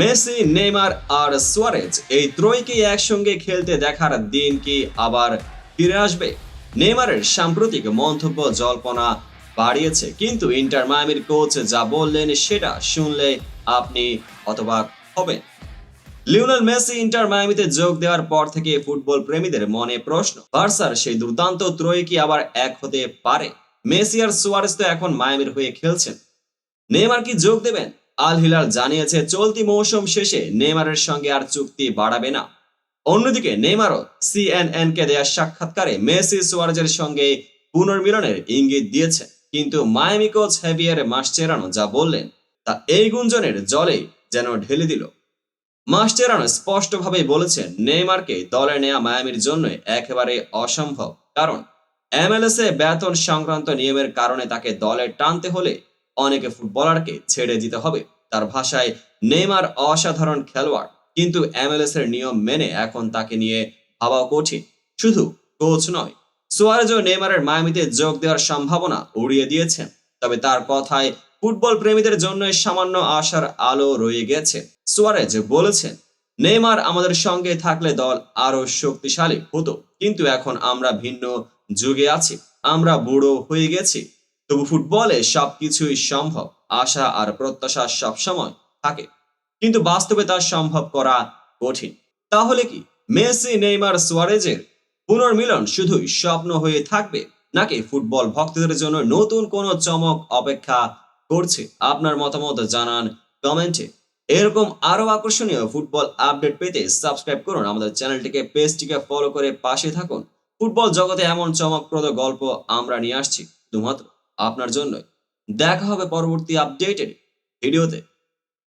Messi, Neymar আর Suarez এই ত্রয়কে একসঙ্গে খেলতে দেখার দিন কি আবার ফিরে আসবে? নেইমারের সাম্প্রতিক মন্তব্য জল্পনা বাড়িয়েছে, কিন্তু ইন্টার মায়ামির কোচ যা বললেন সেটা শুনলে আপনি অথবা হবেন। লিওনেল মেসি ইন্টার মায়ামিতে যোগ দেওয়ার পর থেকে ফুটবল প্রেমীদের মনে প্রশ্ন, বার্সার সেই দুর্দান্ত ত্রয়ী কি আবার এক হতে পারে? মেসি আর সুয়ারেজ তো এখন মায়ামির হয়ে খেলছেন। নেইমার কি যোগ দেবেন? আল হিলাল জানিয়েছে, চলতি মৌসুম শেষে নেইমারের সঙ্গে আর চুক্তি বাড়াবে না। অন্যদিকে নেইমারও সিএনএন কে দেওয়া সাক্ষাৎকারে মেসি সুয়ারেজের সঙ্গে পুনর্মিলনের ইঙ্গিত দিয়েছে। কিন্তু মায়ামি কোচ হেভিয়ার মাসচেরানো যা বললেন, তা এই গুঞ্জনের জলে যেন ঢেলে দিল। মাস্টেরানো স্পষ্টভাবে বলেছেন নেইমারকে দলে নেয়া মায়ামির জন্য একেবারে অসম্ভব। কারণ এমএলএস বেতন সংক্রান্ত নিয়মের কারণে তাকে দলে টানতে হলে অনেকে ফুটবলারকে ছেড়ে দিতে হবে। তার ভাষায় নেইমার অসাধারণ খেলোয়াড়, কিন্তু এমএলএস এর নিয়ম মেনে এখন তাকে নিয়ে ভাবাও কঠিন। শুধু কোচ নয় সুয়ারেজ ও নেইমারের মায়ামিতে যোগ দেওয়ার সম্ভাবনা উড়িয়ে দিয়েছেন তবে তার কথায় ফুটবল প্রেমীদের জন্য সামান্য আশার আলো রয়ে গেছে। সুয়ারেজ বলেছেন, নেইমার আমাদের সঙ্গে থাকলে দল আরও শক্তিশালী হতো, কিন্তু এখন আমরা ভিন্ন যুগে আছি। আমরা বুড়ো হয়ে গেছি। তবু ফুটবলে সবকিছুই সম্ভব। আশা আর প্রত্যাশা সবসময় থাকে। কিন্তু বাস্তবে তা সম্ভব করা কঠিন। তাহলে কি মেসি, নেইমার, সুয়ারেজের পুনর্মিলন শুধুই স্বপ্ন হয়ে থাকবে, নাকি ফুটবল ভক্তদের জন্য নতুন কোনো চমক অপেক্ষা করছে? আপনার মতামত জানান কমেন্টে। এরকম আরও আকর্ষণীয় ফুটবল আপডেট পেতে সাবস্ক্রাইব করুন আমাদের চ্যানেলটিকে, পেজটিকে ফলো করে পাশে থাকুন। ফুটবল জগতে এমন চমকপ্রদ গল্প আমরা নিয়ে আসছি। শুধুমাত্র আপনার জন্যই। দেখা হবে পরবর্তী আপডেটেড ভিডিওতে